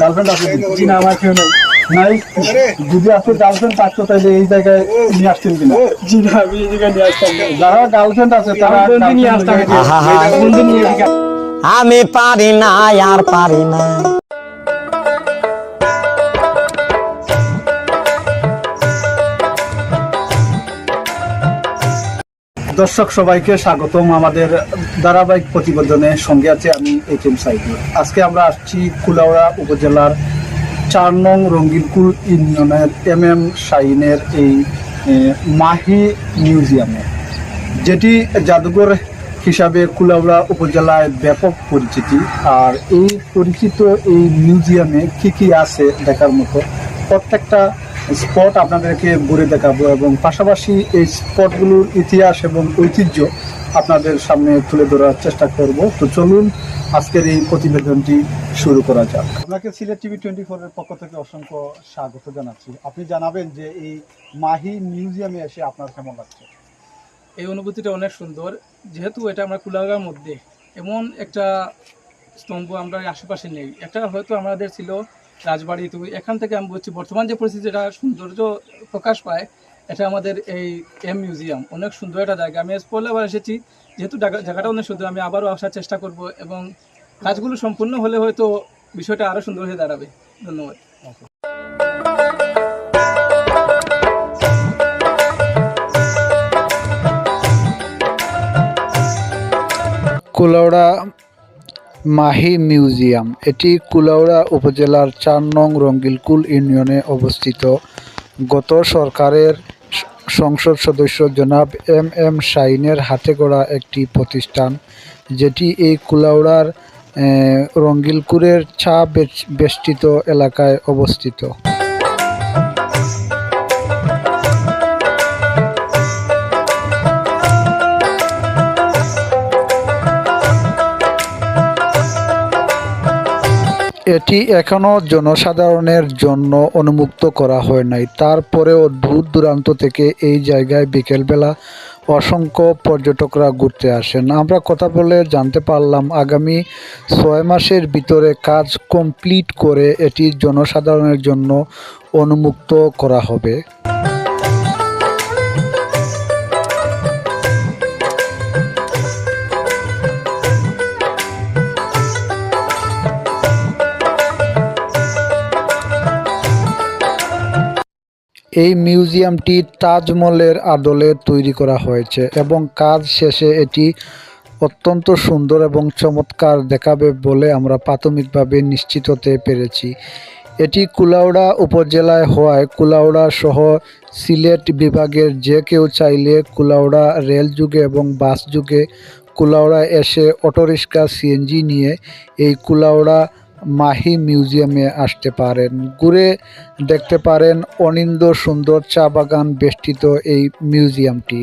Girlfriend আছে জি না আমার কেউ নেই। নাই যদি আপনি গার্লফ্রেন্ড থাকতো তাহলে এই জায়গায় নিয়ে আসতেন কিনা? জি না আমি এই জায়গায় নিয়ে আসতাম যারা গার্লফ্রেন্ড আছে তারা নিয়ে আসতাম। আমি পারি না আর পারি না। দর্শক সবাইকে স্বাগতম আমাদের ধারাবাহিক প্রতিবেদনে। সঙ্গে আছে আমি এইচ এম সাইদুল। আজকে আমরা আসছি কুলাউড়া উপজেলার চার নং রঙ্গিলকুল ইউনিয়নের এম এম শাইনের এই মাহি মিউজিয়ামে, যেটি জাদুঘর হিসাবে কুলাউড়া উপজেলায় ব্যাপক পরিচিতি। আর এই পরিচিত এই মিউজিয়ামে কি কি আছে দেখার মতো প্রত্যেকটা স্পট আপনাদেরকে ঘুরে দেখাবো এবং পাশাপাশি এই স্পটগুলোর ইতিহাস এবং ঐতিহ্য আপনাদের সামনে তুলে ধরার চেষ্টা করব। তো চলুন আজকের এই প্রতিবেদনটি শুরু করা যাক। আপনাকে সিলেট টিভি টোয়েন্টি ফোরের পক্ষ থেকে অসংখ্য স্বাগত জানাচ্ছি। আপনি জানাবেন যে এই মাহি মিউজিয়ামে এসে আপনার কেমন লাগছে? এই অনুভূতিটা অনেক সুন্দর। যেহেতু এটা আমরা কুলাগার মধ্যে, এমন একটা স্তম্ভ আমরা আশেপাশে নেই। একটা হয়তো আমাদের ছিল রাজবাড়ি, তো এখান থেকে আমি বলছি, বর্তমান যে পরিস্থিতিটা সৌন্দর্য প্রকাশ পায়, এটা আমাদের এই এম মিউজিয়াম। অনেক সুন্দর একটা জায়গা। আমি পরে আবার এসেছি, যেহেতু জায়গা- জায়গাটা অনেক সুন্দর। আমি আবারও আসার চেষ্টা করব এবং কাজগুলো সম্পূর্ণ হলে হয়তো বিষয়টা আরও সুন্দর হয়ে দাঁড়াবে। ধন্যবাদ। কুলাউড়া মাহি মিউজিয়াম। এটি কুলাউড়া উপজেলার চার নং রঙ্গিলকুল ইউনিয়নে অবস্থিত। গত সরকারের সংসদ সদস্য জনাব এম এম শাইনের হাতে গড়া একটি প্রতিষ্ঠান, যেটি এই কুলাউড়ার রঙ্গিলকুরের ছা বেষ্টিত এলাকায় অবস্থিত। এটি এখনও জনসাধারণের জন্য উন্মুক্ত করা হয় নাই। তারপরেও দূর দূরান্ত থেকে এই জায়গায় বিকেলবেলা অসংখ্য পর্যটকরা ঘুরতে আসেন। আমরা কথা বলে জানতে পারলাম, আগামী ছয় মাসের ভিতরে কাজ কমপ্লিট করে এটি জনসাধারণের জন্য উন্মুক্ত করা হবে। এই মিউজিয়ামটি তাজমহলের আদলে তৈরি করা হয়েছে এবং কাজ শেষে এটি অত্যন্ত সুন্দর এবং চমৎকার দেখাবে বলে আমরা প্রাথমিকভাবে নিশ্চিত হতে পেরেছি। এটি কুলাউড়া উপজেলায় হওয়ায় কুলাউড়া সহ সিলেট বিভাগের যে কেউ চাইলে কুলাউড়া রেল যুগে এবং বাস যুগে কুলাউড়া এসে অটোরিক্সা সিএনজি নিয়ে এই কুলাউড়া মাহি মিউজিয়ামে আসতে পারেন। ঘুরে দেখতে পারেন অনিন্দ সুন্দর চা বাগান বেষ্টিত এই মিউজিয়ামটি।